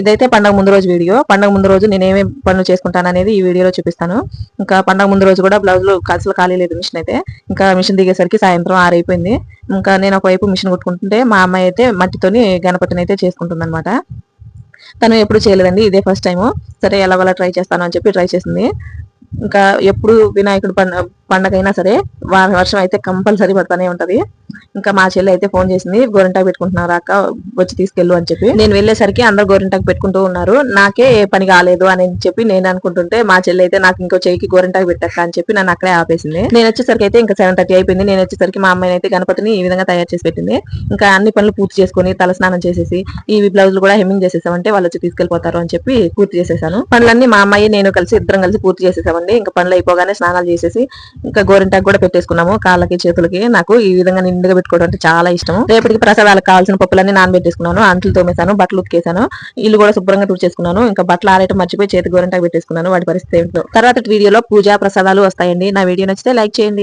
ఇదైతే పండగ ముందు రోజు వీడియో. పండగ ముందు రోజు నేను ఏమేమి పనులు చేసుకుంటాను అనేది ఈ వీడియోలో చూపిస్తాను. ఇంకా పండగ ముందు రోజు కూడా బ్లౌజులు అసలు ఖాళీ లేదు మిషన్ అయితే. ఇంకా మిషన్ దిగేసరికి సాయంత్రం ఆరైపోయింది. ఇంకా నేను ఒకవైపు మిషన్ కుట్టుకుంటుంటే మా అమ్మాయి అయితే మట్టితోని గణపతిని అయితే చేసుకుంటుంది అనమాట తను ఎప్పుడు చేయలేదండి ఇదే ఫస్ట్ టైం సరే ఎలాగోలా ట్రై చేస్తాను అని చెప్పి ట్రై చేసింది. ఇంకా ఎప్పుడు వినాయకుడు పండుగ అయినా సరే వర్షం అయితే కంపల్సరీ పడుతూనే ఉంటది. ఇంకా మా చెల్లి అయితే ఫోన్ చేసింది గోరింటాకు పెట్టుకుంటున్నారు అక్క? వచ్చి తీసుకెళ్ళు అని చెప్పి. నేను వెళ్ళేసరికి అందరు గోరింటాకు పెట్టుకుంటూ ఉన్నారు. నాకే ఏ పని కాలేదు అని చెప్పి నేను అనుకుంటుంటే మా చెల్లి అయితే నాకు ఇంకో చెయ్యికి గోరింటాకు పెట్టక్క అని చెప్పి నన్ను అక్కడే ఆపేసింది. నేను వచ్చేసరికి అయితే ఇంకా సెవెన్ థర్టీ అయిపోయింది. నేను వచ్చేసరికి మా అమ్మాయిని అయితే గణపతిని ఈ విధంగా తయారు చేసి పెట్టింది. ఇంకా అన్ని పనులు పూర్తి చేసుకొని తలస్నానం చేసేసి ఈ బ్లౌజులు కూడా హెమ్మింగ్ చేసేసామంటే వాళ్ళు వచ్చి తీసుకెళ్ళిపోతారు అని చెప్పి పూర్తి చేసేసాను. పనులన్నీ మా అమ్మాయి నేను కలిసి ఇద్దరం కలిసి పూర్తి చేసేసామండి. ఇంకా పనులు అయిపోగానే స్నానాలు చేసేసి ఇంకా గోరింటాకు కూడా పెట్టేసుకున్నాము కాళ్ళకి చేతులకి. నాకు ఈ విధంగా నిండుగా పెట్టుకోవడం అంటే చాలా ఇష్టం రేపటికి ప్రసాదాలకు కావాల్సిన పప్పులన్నీ నానబెట్టేసుకున్నాను అంట్లు తోమేశాను బట్టలు ఉతికేసాను ఇల్లు కూడా శుభ్రంగా తుడిచేసుకున్నాను ఇంకా బట్టలు ఆరేయటం మర్చిపోయి చేతి గోరింటాకు పెట్టేసుకున్నాను వాటి పరిస్థితి ఏంటో తర్వాత వీడియోలో పూజా ప్రసాదాలు వస్తాయండి. నా వీడియో నచ్చితే లైక్ చేయండి.